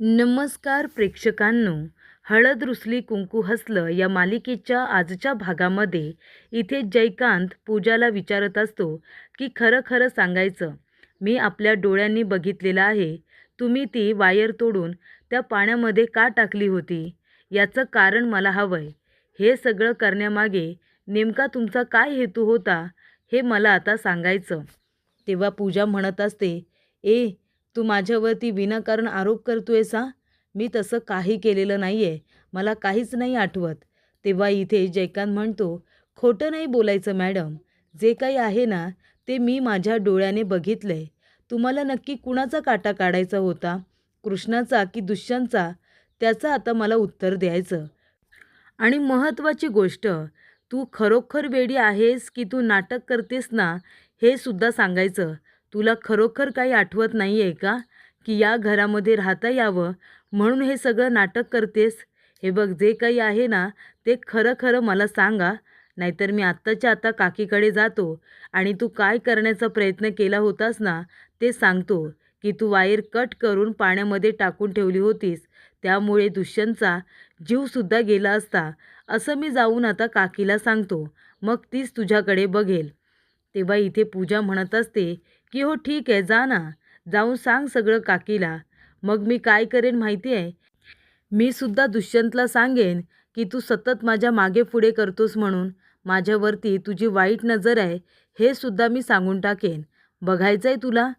नमस्कार प्रेक्षकांनो. हळद रुसली कुंकू हसलं या मालिकेच्या आजच्या भागामध्ये इथे जयकांत पूजाला विचारत असतो की खरं खरं सांगायचं. मी आपल्या डोळ्यांनी बघितलेलं आहे. तुम्ही ती वायर तोडून त्या पाण्यामध्ये का टाकली होती? याचं कारण मला हवं आहे हे सगळं करण्यामागे नेमका तुमचा काय हेतू होता? हे मला आता सांगायचं. तेव्हा पूजा म्हणत असते ए तू माझ्यावरती विनाकारण आरोप करतोयस हा? मी तसं काही केलेलं नाही आहे मला काहीच नाही आठवत. तेव्हा इथे जयकांत म्हणतो खोटं नाही बोलायचं मॅडम. जे काही आहे ना ते मी माझ्या डोळ्याने बघितलं. आहे तुम्हाला नक्की कुणाचा काटा काढायचा होता? कृष्णाचा की दुष्यंतचा? त्याचं आता मला उत्तर द्यायचं. आणि महत्त्वाची गोष्ट तू खरोखर वेडी आहेस की तू नाटक करतेस ना हे सुद्धा सांगायचं. तुला खरोखर काही आठवत नाही आहे का की या घरामध्ये राहता यावं? म्हणून हे सगळं नाटक करतेस? हे बघ जे काही आहे ना ते खरं खरं मला सांगा. नाहीतर मी आत्ताच्या आता काकीकडे जातो आणि तू काय करण्याचा प्रयत्न केला होतास ना ते सांगतो की तू वायर कट करून पाण्यामध्ये टाकून ठेवली होतीस. त्यामुळे दुष्यंतचा जीवसुद्धा गेला असता. असं मी जाऊन आता काकीला सांगतो. मग तीच तुझ्याकडे बघेल. तेव्हा इथे पूजा म्हणत असते की हो ठीक आहे जा ना. जाऊन सांग सगळं काकीला. मग मी काय करेन माहिती आहे? मी सुद्धा दुष्यंतला सांगेन की तू सतत माझ्या मागे पुढे करतोस म्हणून. माझ्यावरती तुझी वाईट नजर आहे हे सुद्धा मी सांगून टाकेन. बघायचं आहे तुला?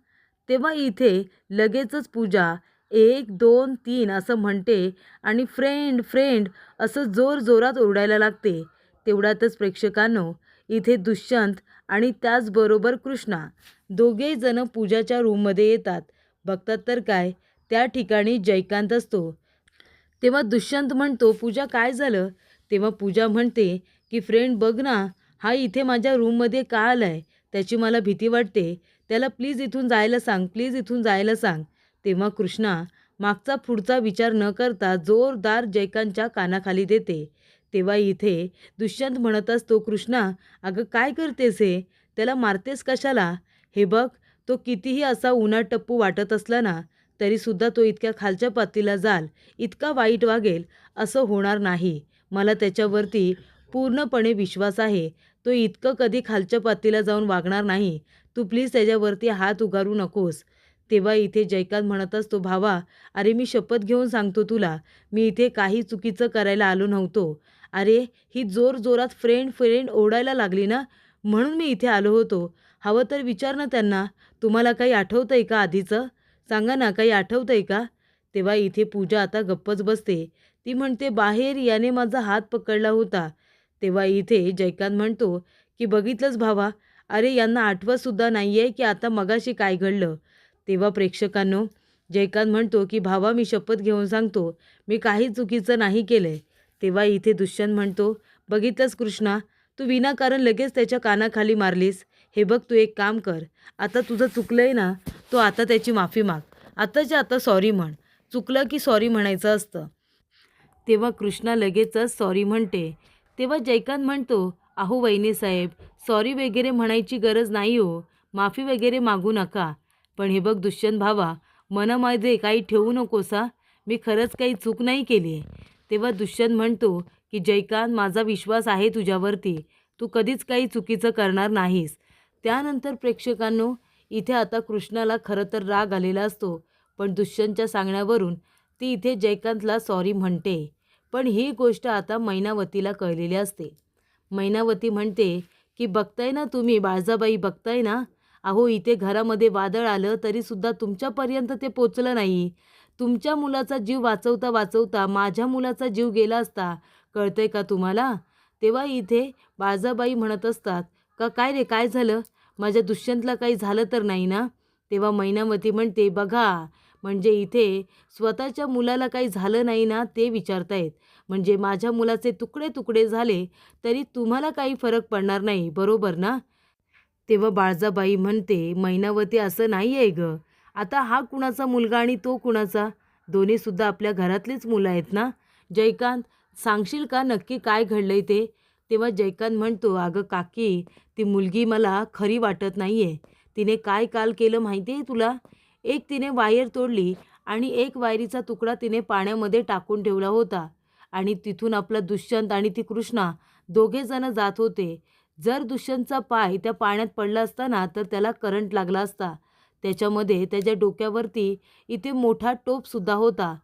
तेव्हा इथे लगेचच पूजा एक दोन तीन असं म्हणते आणि फ्रेंड फ्रेंड असं जोर जोरात ओरडायला लागते. तेवढ्यातच प्रेक्षकांनो इथे दुष्यंत आणि त्याचबरोबर कृष्णा दोघेही जण पूजाच्या रूममध्ये येतात. बघतात तर काय त्या ठिकाणी जयकांत असतो. तेव्हा दुष्यंत म्हणतो पूजा काय झालं? तेव्हा पूजा म्हणते की फ्रेंड बघ ना हा इथे माझ्या रूममध्ये का आला आहे त्याची मला भीती वाटते. त्याला प्लीज इथून जायला सांग प्लीज इथून जायला सांग. तेव्हा कृष्णा मागचा पुढचा विचार न करता जोरदार जयकांतच्या कानाखाली देते. तेव्हा इथे दुष्यंत म्हणत असतो कृष्णा अगं काय करतेस हे? त्याला मारतेस कशाला? हे बघ तो कितीही असा उन्हा टप्पू वाटत असला ना तरीसुद्धा तो इतक्या खालच्या पातीला जाल इतका वाईट वागेल असं होणार नाही. मला त्याच्यावरती पूर्णपणे विश्वास आहे. तो इतकं कधी खालच्या पातीला जाऊन वागणार नाही. तू प्लीज त्याच्यावरती हात उगारू नकोस. तेव्हा इथे जयकांत म्हणत असतो भावा अरे मी शपथ घेऊन सांगतो तुला. मी इथे काही चुकीचं करायला आलो नव्हतो. अरे ही जोर जोरात फ्रेंड फ्रेंड ओढायला लागली ना? म्हणून मी इथे आलो होतो. हवं तर विचार ना त्यांना. तुम्हाला काही आठवतं आहे का आधीचं? सांगा ना काही आठवतं आहे का? तेव्हा इथे पूजा आता गप्पच बसते. ती म्हणते बाहेर याने माझा हात पकडला होता. तेव्हा इथे जयकांत म्हणतो की बघितलंच भावा? अरे यांना आठवतसुद्धा नाही आहे की आता मगाशी काय घडलं. तेव्हा प्रेक्षकांनो जयकांत म्हणतो की भावा मी शपथ घेऊन सांगतो. मी काही चुकीचं नाही केलं आहे तेव्हा इथे दुष्यंत म्हणतो बघितलंच कृष्णा तू विनाकारण लगेच त्याच्या कानाखाली मारलीस. हे बघ तू एक काम कर. आता तुझं चुकलं आहे ना तो आता त्याची माफी माग. आताच्या आता सॉरी म्हण. चुकलं की सॉरी म्हणायचं असतं. तेव्हा कृष्णा लगेचच सॉरी म्हणते. तेव्हा जयकांत म्हणतो अहो वहिनी साहेब सॉरी वगैरे म्हणायची गरज नाही हो. माफी वगैरे मागू नका. पण हे बघ दुष्यंत भावा मनामध्ये काही ठेवू नकोसा. मी खरंच काही चूक नाही केली आहे तेव्हा दुष्यंत म्हणतो की जयकांत माझा विश्वास आहे तुझ्यावरती. तू कधीच काही चुकीचं करणार नाहीस. त्यानंतर प्रेक्षकांनो इथे आता कृष्णाला खरं तर राग आलेला असतो पण दुष्यंतच्या सांगण्यावरून ती इथे जयकांतला सॉरी म्हणते. पण ही गोष्ट आता मैनावतीला कळलेली असते. मैनावती म्हणते की बघताय ना तुम्ही बाळजाबाई बघताय ना? अहो इथे घरामध्ये वादळ आलं तरीसुद्धा तुमच्यापर्यंत ते पोचलं नाही. तुमच्या मुलाचा जीव वाचवता वाचवता माझ्या मुलाचा जीव गेला असता कळतंय का तुम्हाला? तेव्हा इथे बाळजाबाई म्हणत असतात का काय रे काय झालं? माझ्या दुष्यंतला काही झालं तर नाही ना? तेव्हा मैनावती म्हणते बघा म्हणजे इथे स्वतःच्या मुलाला काही झालं नाही ना ते विचारतायत. म्हणजे माझ्या मुलाचे तुकडे तुकडे झाले तरी तुम्हाला काही फरक पडणार नाही बरोबर ना? तेव्हा बाळजाबाई म्हणते मैनावती असं नाही आहे गं. आता हा कुणाचा मुलगा आणि तो कुणाचा? दोन्हीसुद्धा आपल्या घरातलीच मुलं आहेत ना? जयकांत सांगशील का नक्की काय घडलं आहे ते? तेव्हा जयकांत म्हणतो अगं काकी ती मुलगी मला खरी वाटत नाही आहे तिने काय काल केलं माहिती आहे तुला? एक तिने वायर तोडली आणि एक वायरीचा तुकडा तिने पाण्यामध्ये टाकून ठेवला होता. आणि तिथून आपला दुष्यंत आणि ती कृष्णा दोघेजणं जात होते. जर दुष्यंतचा पाय त्या पाण्यात पडला असता ना तर त्याला करंट लागला असता. त्याच्यामध्ये त्याच्या डोक्यावरती इथे मोठा टोपसुद्धा होता.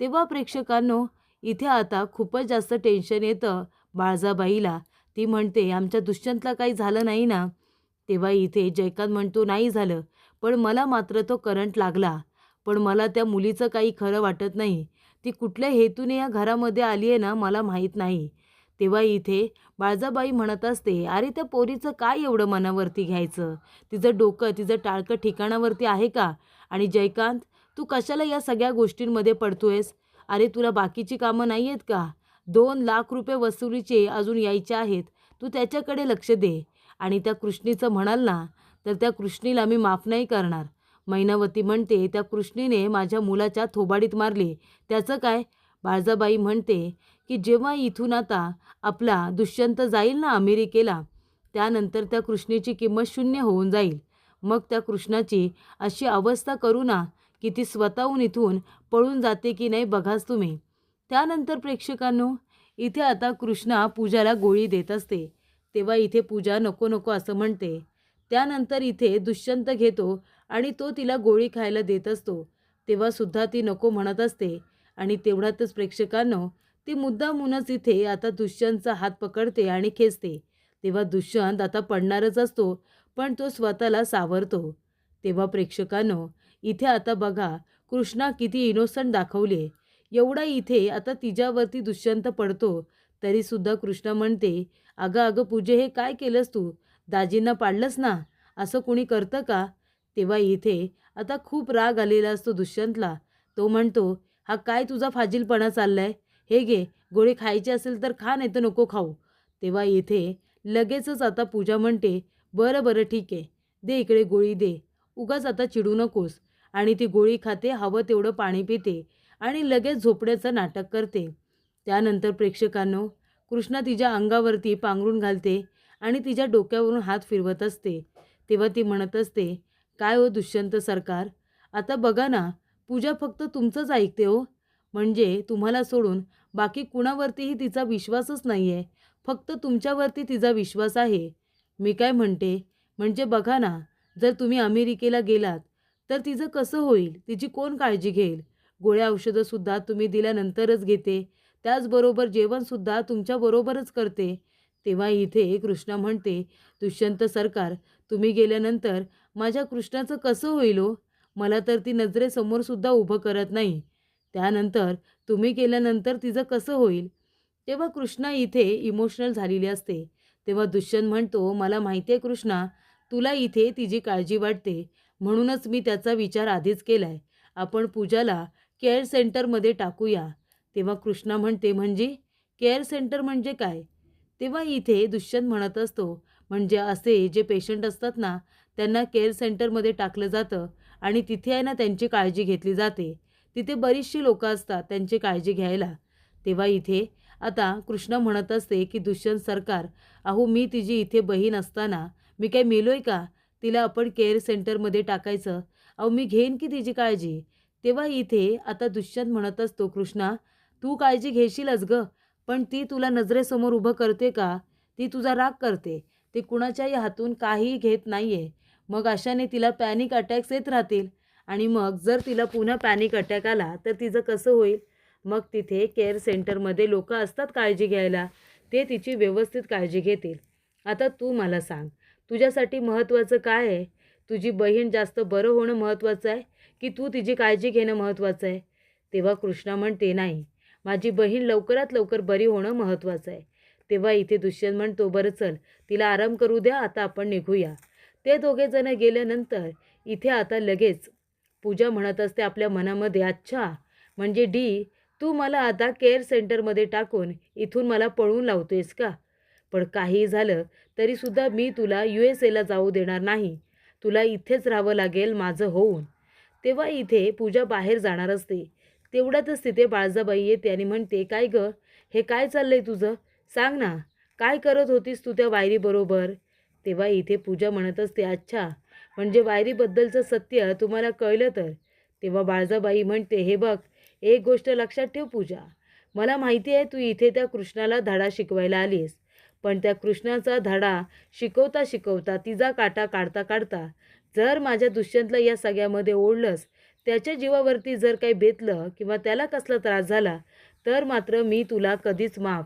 तेव्हा प्रेक्षकांनो इथे आता खूपच जास्त टेन्शन येतं बाळजाबाईला. ती म्हणते आमच्या दुष्यंतला काही झालं नाही ना? तेव्हा इथे जयकांत म्हणतो नाही झालं पण मला मात्र तो करंट लागला. पण मला त्या मुलीचं काही खरं वाटत नाही. ती कुठल्या हेतूने या घरामध्ये आली आहे ना मला माहीत नाही. तेव्हा इथे बाळजाबाई म्हणत असते अरे त्या पोरीचं काय एवढं मनावरती घ्यायचं? तिचं डोकं तिचं टाळकं ठिकाणावरती आहे का? आणि जयकांत तू कशाला या सगळ्या गोष्टींमध्ये पडतोयस? अरे तुला बाकीची कामं नाही आहेत का? दोन लाख रुपये वसुलीचे अजून यायचे आहेत. तू त्याच्याकडे लक्ष दे. आणि त्या कृष्णीचं म्हणाल ना तर त्या कृष्णीला मी माफ नाही करणार. मैनावती म्हणते त्या कृष्णीने माझ्या मुलाच्या थोबाडीत मारली. त्याचं काय? बाळजाबाई म्हणते की जेव्हा इथून आता आपला दुष्यंत जाईल ना अमेरिकेला त्यानंतर त्या कृष्णेची किंमत शून्य होऊन जाईल. मग त्या कृष्णाची अशी अवस्था करू ना की ती स्वतःहून इथून पळून जाते की नाही बघाच तुम्ही. त्यानंतर प्रेक्षकांनो इथे आता कृष्णा पूजाला गोळी देत असते. तेव्हा इथे पूजा नको नको असं म्हणते. त्यानंतर इथे दुष्यंत घेतो आणि तो तिला गोळी खायला देत असतो. तेव्हासुद्धा ती नको म्हणत असते. आणि तेवढ्यातच प्रेक्षकांनो ती मुद्दामूनच इथे आता दुष्यंतचा हात पकडते आणि खेचते. तेव्हा दुष्यंत आता पडणारच असतो पण तो स्वतःला सावरतो. तेव्हा प्रेक्षकांनो इथे आता बघा कृष्णा किती इनोसंट दाखवले एवढा इथे आता तिच्यावरती दुष्यंत पडतो तरीसुद्धा कृष्णा म्हणते अगं अगं पूजे हे काय केलंस तू? दाजींना पाडलंस ना? असं कुणी करतं का? तेव्हा इथे आता खूप राग आलेला असतो दुष्यंतला. तो म्हणतो हा काय तुझा फाजीलपणा चाललाय? हे घे गोळी खायची असेल तर खा नाही तर नको खाऊ. तेव्हा येथे लगेचच आता पूजा म्हणते बरं बरं ठीक आहे. दे इकडे गोळी दे. उगाच आता चिडू नकोस. आणि ती गोळी खाते हवं तेवढं पाणी पिते आणि लगेच झोपण्याचं नाटक करते. त्यानंतर प्रेक्षकांनो कृष्णा तिच्या अंगावरती पांघरून घालते आणि तिच्या डोक्यावरून हात फिरवत असते. तेव्हा ती म्हणत असते काय हो दुष्यंत सरकार? आता बघा ना पूजा फक्त तुमचंच ऐकते हो. म्हणजे तुम्हाला सोडून बाकी कुणावरतीही तिचा विश्वासच नाही आहे फक्त तुमच्यावरती तिचा विश्वास आहे. मी काय म्हणते? म्हणजे बघा ना जर तुम्ही अमेरिकेला गेलात तर तिचं कसं होईल? तिची कोण काळजी घेईल? गोळ्या औषधंसुद्धा तुम्ही दिल्यानंतरच घेते. त्याचबरोबर जेवणसुद्धा तुमच्याबरोबरच करते. तेव्हा इथे कृष्णा म्हणते दुष्यंत सरकार तुम्ही गेल्यानंतर माझ्या कृष्णाचं कसं होईल हो? मला तर ती नजरेसमोरसुद्धा उभं करत नाही. त्यानंतर तुम्ही केल्यानंतर तिचं कसं होईल? तेव्हा कृष्णा इथे इमोशनल झालेली असते. तेव्हा दुष्यंत म्हणतो मला माहिती आहे कृष्णा तुला इथे तिची काळजी वाटते. म्हणूनच मी त्याचा विचार आधीच केला आहे आपण पूजाला केअर सेंटरमध्ये टाकूया. तेव्हा कृष्णा म्हणते म्हणजे? केअर सेंटर म्हणजे काय? तेव्हा इथे दुष्यंत म्हणत असतो म्हणजे असे जे पेशंट असतात ना त्यांना केअर सेंटरमध्ये टाकलं जातं आणि तिथे आहे ना त्यांची काळजी घेतली जाते. तिथे बरीचशी लोकं असतात त्यांची काळजी घ्यायला. तेव्हा इथे आता कृष्ण म्हणत असते की दुष्यंत सरकार अहो मी तिची इथे बहीण असताना मी काय मेलोय का? तिला आपण केअर सेंटरमध्ये टाकायचं. अहो मी घेईन की तिची काळजी? तेव्हा इथे आता दुष्यंत म्हणत असतो कृष्णा तू काळजी घेशीलच ग पण ती तुला नजरेसमोर उभं करते का? ती तुझा राग करते. ती कुणाच्याही हातून काही घेत नाही आहे मग अशाने तिला पॅनिक अटॅक्स येत राहतील. आणि मग जर तिला पुन्हा पॅनिक अटॅक आला तर तिचं कसं होईल? मग तिथे केअर सेंटरमध्ये लोक असतात काळजी घ्यायला. ते तिची व्यवस्थित काळजी घेतील. आता तू मला सांग तुझ्यासाठी महत्त्वाचं काय आहे? तुझी बहीण जास्त बरं होणं महत्त्वाचं आहे की तू तिची काळजी घेणं महत्त्वाचं आहे? तेव्हा कृष्णा म्हणते नाही माझी बहीण लवकरात लवकर बरी होणं महत्त्वाचं आहे. तेव्हा इथे दुष्यंत म्हणतो बरं चल तिला आराम करू द्या आता आपण निघूया. ते दोघेजणं गेल्यानंतर इथे आता लगेच पूजा म्हणत असते आपल्या मनामध्ये अच्छा म्हणजे डी तू मला आता केअर सेंटरमध्ये टाकून इथून मला पळून लावतोयस का? पण काही झालं तरीसुद्धा मी तुला यू एस एला जाऊ देणार नाही. तुला इथेच राहावं लागेल माझं होऊन. तेव्हा इथे पूजा बाहेर जाणार असते. तेवढ्यातच तिथे बाळजाबाई येते आणि म्हणते काय गं? हे काय चाललं आहे तुझं? सांग ना काय करत होतीस तू त्या वायरीबरोबर? तेव्हा इथे पूजा म्हणत असते अच्छा म्हणजे वायरीबद्दलचं सत्य तुम्हाला कळलं तर. तेव्हा बाळजाबाई म्हणते हे बघ एक गोष्ट लक्षात ठेव पूजा. मला माहिती आहे तू इथे त्या कृष्णाला धडा शिकवायला आलीस पण त्या कृष्णाचा धडा शिकवता शिकवता तिचा काटा काढता काढता जर माझ्या दुष्यंतला या सगळ्यामध्ये ओढलंस त्याच्या जीवावरती जर काही बेतलं किंवा त्याला कसला त्रास झाला तर मात्र मी तुला कधीच माफ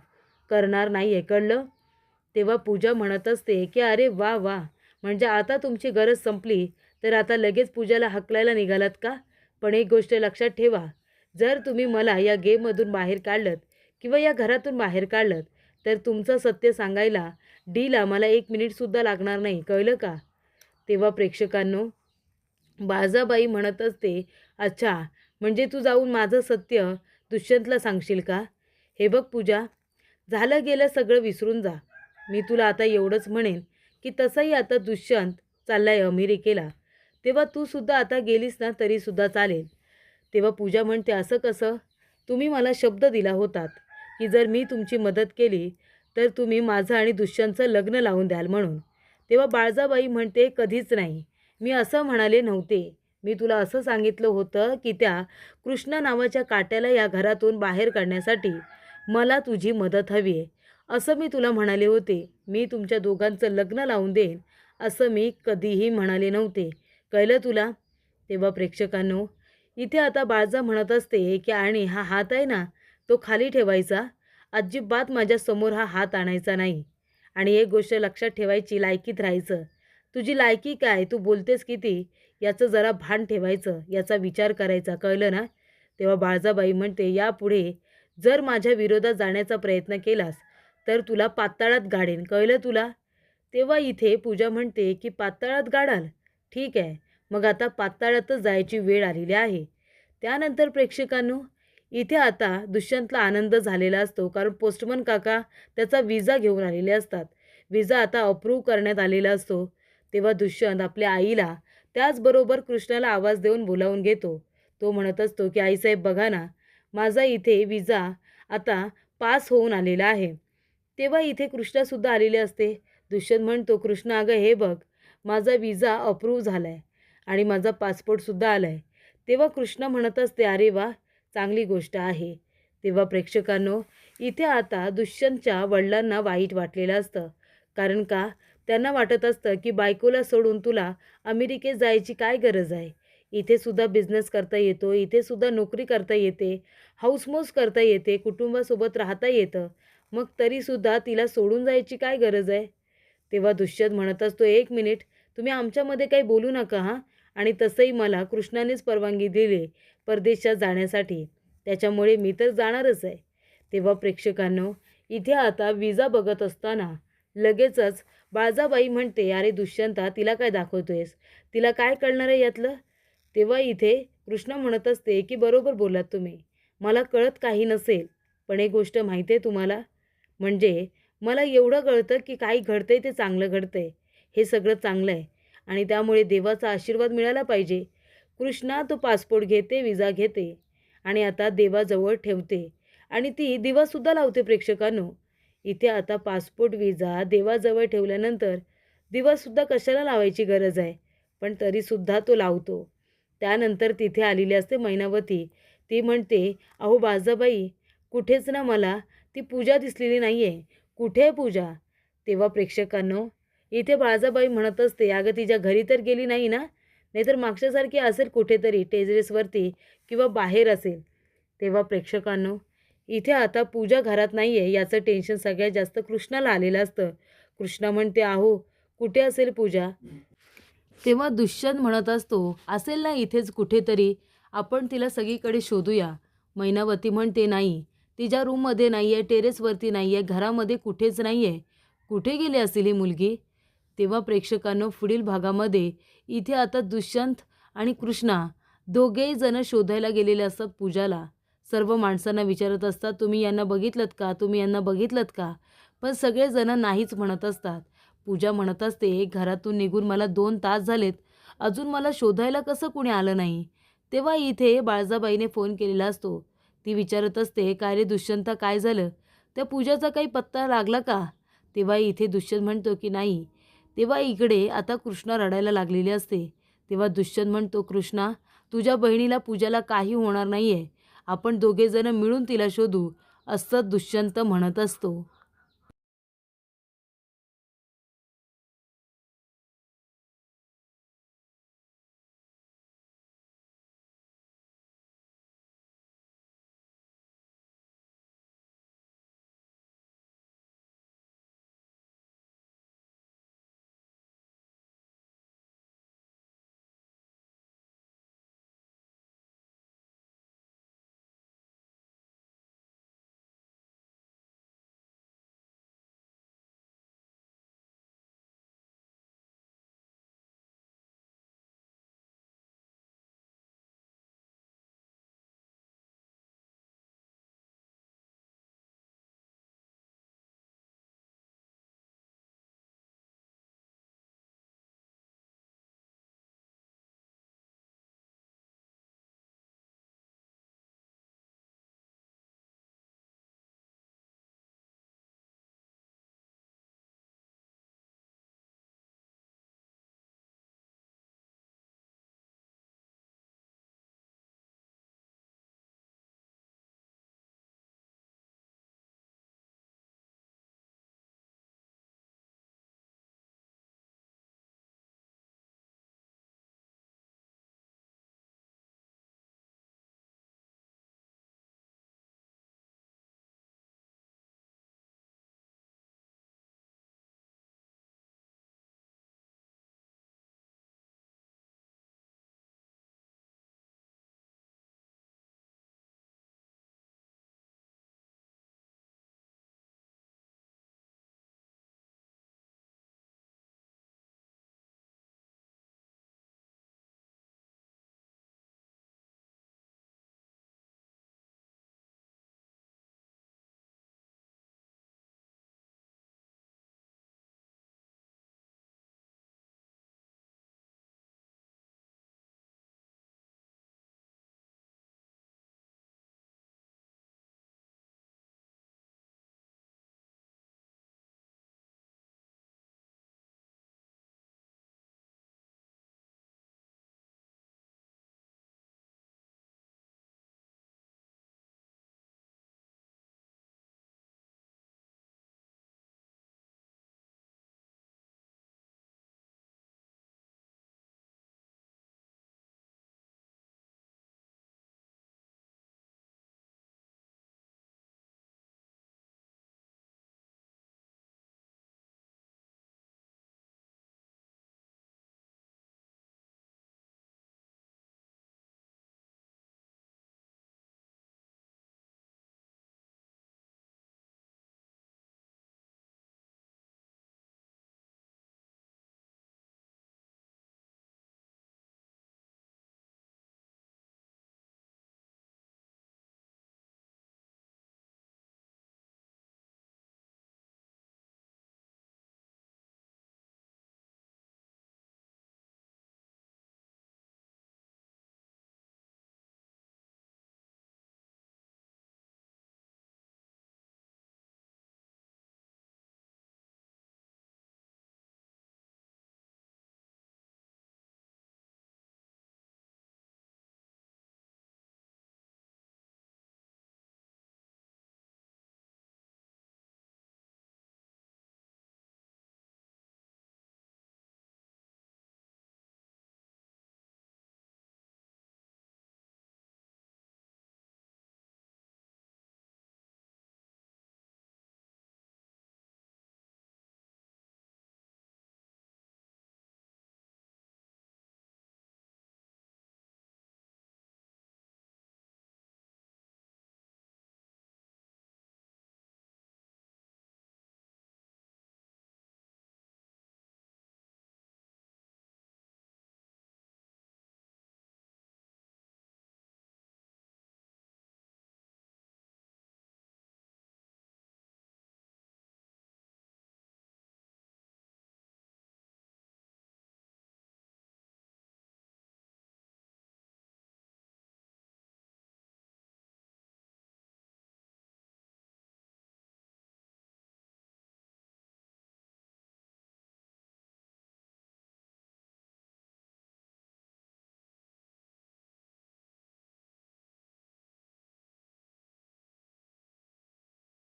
करणार नाही आहे कळलं? तेव्हा पूजा म्हणत असते की अरे वा वा म्हणजे आता तुमची गरज संपली तर आता लगेच पूजाला हकलायला निघालात का? पण एक गोष्ट लक्षात ठेवा जर तुम्ही मला या गेममधून बाहेर काढलं किंवा या घरातून बाहेर काढलं तर तुमचं सत्य सांगायला डीला मला एक मिनिटसुद्धा लागणार नाही कळलं का? तेव्हा प्रेक्षकांनो बाजाबाई म्हणत असते अच्छा म्हणजे तू जाऊन माझं सत्य दुष्यंतला सांगशील का? हे बघ पूजा झालं गेलं सगळं विसरून जा. मी तुला आता एवढंच म्हणेन की तसंही आता दुष्यंत चाललाय अमेरिकेला. तेव्हा तू सुद्धा आता गेलीस ना तरीसुद्धा चालेल. तेव्हा पूजा म्हणते असं कसं? तुम्ही मला शब्द दिला होतात की जर मी तुमची मदत केली तर तुम्ही माझं आणि दुष्यंतचं लग्न लावून द्याल म्हणून. तेव्हा बाळजाबाई म्हणते कधीच नाही. मी असं म्हणाले नव्हते. मी तुला असं सांगितलं होतं की त्या कृष्णा नावाच्या काट्याला या घरातून बाहेर काढण्यासाठी मला तुझी मदत हवी आहे. असं मी तुला म्हणाले होते. मी तुमच्या दोघांचं लग्न लावून देईन असं मी कधीही म्हणाले नव्हते. कळलं तुला? तेव्हा प्रेक्षकांनो इथे आता बाळजा म्हणत असते की आणि हा हात आहे ना तो खाली ठेवायचा. अजिबात माझ्यासमोर हा हात आणायचा नाही. आणि एक गोष्ट लक्षात ठेवायची लायकीत राहायचं. तुझी लायकी काय? तू बोलतेस किती? याचं जरा भान ठेवायचं याचा विचार करायचा. कळलं ना? तेव्हा बाळजाबाई म्हणते यापुढे जर माझ्या विरोधात जाण्याचा प्रयत्न केलास तर तुला पाताळात गाडेन. कळलं तुला? तेव्हा इथे पूजा म्हणते की पाताळात गाडाल. ठीक आहे. मग आता पाताळातच जायची वेळ आलेली आहे. त्यानंतर प्रेक्षकांनो इथे आता दुष्यंतला आनंद झालेला असतो. कारण पोस्टमन काका त्याचा विजा घेऊन आलेले असतात. विजा आता अप्रूव्ह करण्यात आलेला असतो. तेव्हा दुष्यंत आपल्या आईला त्याचबरोबर कृष्णाला आवाज देऊन बोलावून घेतो. तो म्हणत असतो की आईसाहेब बघा ना माझा इथे विजा आता पास होऊन आलेला आहे. तेव्हा इथे कृष्णासुद्धा आलेले असते. दुष्यंत म्हणतो कृष्ण अगं हे बघ माझा विजा अप्रूव्ह झाला आहे आणि माझा पासपोर्टसुद्धा आला आहे तेव्हा कृष्ण म्हणत असते अरे वा चांगली गोष्ट आहे. तेव्हा प्रेक्षकांनो इथे आता दुष्यंतच्या वडिलांना वाईट वाटलेलं असतं. कारण का? त्यांना वाटत असतं की बायकोला सोडून तुला अमेरिकेत जायची काय गरज आहे? इथे सुद्धा बिझनेस करता येतो इथे सुद्धा नोकरी करता येते हाऊसमोज करता येते कुटुंबासोबत राहता येतं. मग तरीसुद्धा तिला सोडून जायची काय गरज आहे? तेव्हा दुष्यंत म्हणत असतो एक मिनिट तुम्ही आमच्यामध्ये काही बोलू नका हां? आणि तसंही मला कृष्णानेच परवानगी दिली परदेशात जाण्यासाठी. त्याच्यामुळे मी तर जाणारच आहे. तेव्हा प्रेक्षकांनो इथे आता विजा बघत असताना लगेचच बाळजाबाई म्हणते अरे दुष्यंता तिला काय दाखवतोयस? तिला काय कळणार आहे यातलं? तेव्हा इथे कृष्ण म्हणत असते की बरोबर बोलात तुम्ही. मला कळत काही नसेल पण एक गोष्ट माहिती आहे तुम्हाला. म्हणजे मला एवढं कळतं की काही आहे ते चांगलं घडतं आहे हे सगळं चांगलं आहे. आणि त्यामुळे देवाचा आशीर्वाद मिळाला पाहिजे. कृष्णा तो पासपोर्ट घेते विजा घेते. आणि आता देवाजवळ ठेवते. आणि ती दिवासुद्धा लावते प्रेक्षकांनो. इथे आता पासपोर्ट विजा देवाजवळ ठेवल्यानंतर दिवासुद्धा कशाला लावायची गरज आहे? पण तरीसुद्धा तो लावतो. त्यानंतर तिथे आलेली असते मैनावती. ती म्हणते अहो बाजाबाई कुठेच ना मला ती पूजा दिसलेली नाही आहे कुठे आहे पूजा? तेव्हा प्रेक्षकांनो इथे बाळाजाबाई म्हणत असते अगं तिच्या घरी तर गेली नाही ना? नाहीतर मागच्यासारखी असेल कुठेतरी टेजरेसवरती किंवा बाहेर असेल. तेव्हा प्रेक्षकांनो इथे आता पूजा घरात नाही आहे याचं टेन्शन सगळ्यात जास्त कृष्णाला आलेलं असतं. कृष्णा म्हणते आहो कुठे असेल पूजा? तेव्हा दुष्यंत म्हणत असतो असेल ना इथेच कुठेतरी आपण तिला सगळीकडे शोधूया. मैनावती म्हणते नाही तिच्या रूममध्ये नाही आहे टेरेसवरती नाही आहे घरामध्ये कुठेच नाही आहे कुठे गेली असेल ही मुलगी? तेव्हा प्रेक्षकांनो पुढील भागामध्ये इथे आता दुष्यंत आणि कृष्णा दोघेही जण शोधायला गेलेले असतात पूजाला. सर्व माणसांना विचारत असतात तुम्ही यांना बघितलं का? तुम्ही यांना बघितलं का? पण सगळेजण नाहीच म्हणत असतात. पूजा म्हणत असते घरातून निघून मला दोन तास झालेत. अजून मला शोधायला कसं कुणी आलं नाही? तेव्हा इथे बाळजाबाईने फोन केलेला असतो. ती विचारत असते काय रे दुष्यंत काय झालं? त्या पूजाचा काही पत्ता लागला का? तेव्हा इथे दुष्यंत म्हणतो की नाही. तेव्हा इकडे आता कृष्णा रडायला लागलेली असते. तेव्हा दुष्यंत म्हणतो कृष्णा तुझ्या बहिणीला पूजाला काही होणार नाही आहे आपण दोघेजणं मिळून तिला शोधू असं दुष्यंत म्हणत असतो.